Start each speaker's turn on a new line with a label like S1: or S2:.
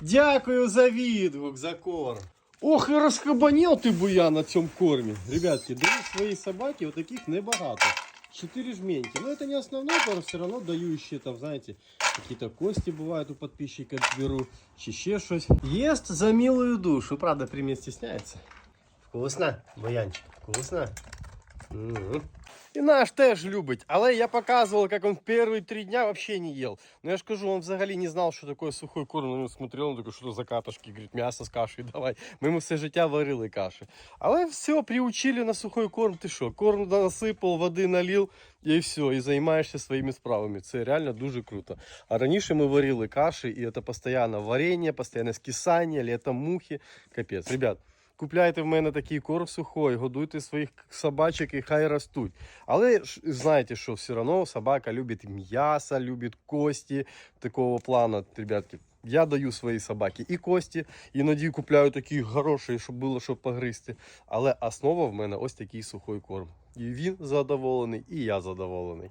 S1: Дякую за відгук, за корм. Ох, і розхабанів ти буя на цьому кормі. Ребятки, даю своїй собаке вот таких небагато. Четыре жменьки. Но это не основной корм, все равно даю еще там, знаете, какие-то кости бывают у подписчика беру, чи ще щось. Ест за милую душу. Правда, при мне стесняется. Вкусно, Боянчик, вкусно. Мгм. І наш теж любить, але я показував, як він в перші три дня вообще не їв. Ну я ж кажу, він взагалі не знав, що таке сухой корм. На нього смотрел, він такий, що за катушки, говорить, м'ясо з кашею давай. Ми йому все життя варили каші. Але все, приучили на сухой корм, ти що, корм насипав, води налив і все, і займаєшся своїми справами. Це реально дуже круто. А раніше ми варили каші, і це постійно варення, постійно скисання, літом мухи. Капець. Ребят, Купляйте в мене такий корм сухой, годуйте своїх собачок і хай ростуть. Але знаєте, що все одно собака любить м'ясо, любить кості такого плану, ребятки. Я даю своїй собаці і кості, іноді купляю такі хороші, щоб було що погризти. Але основа в мене ось такий сухой корм. І він задоволений, і я задоволений.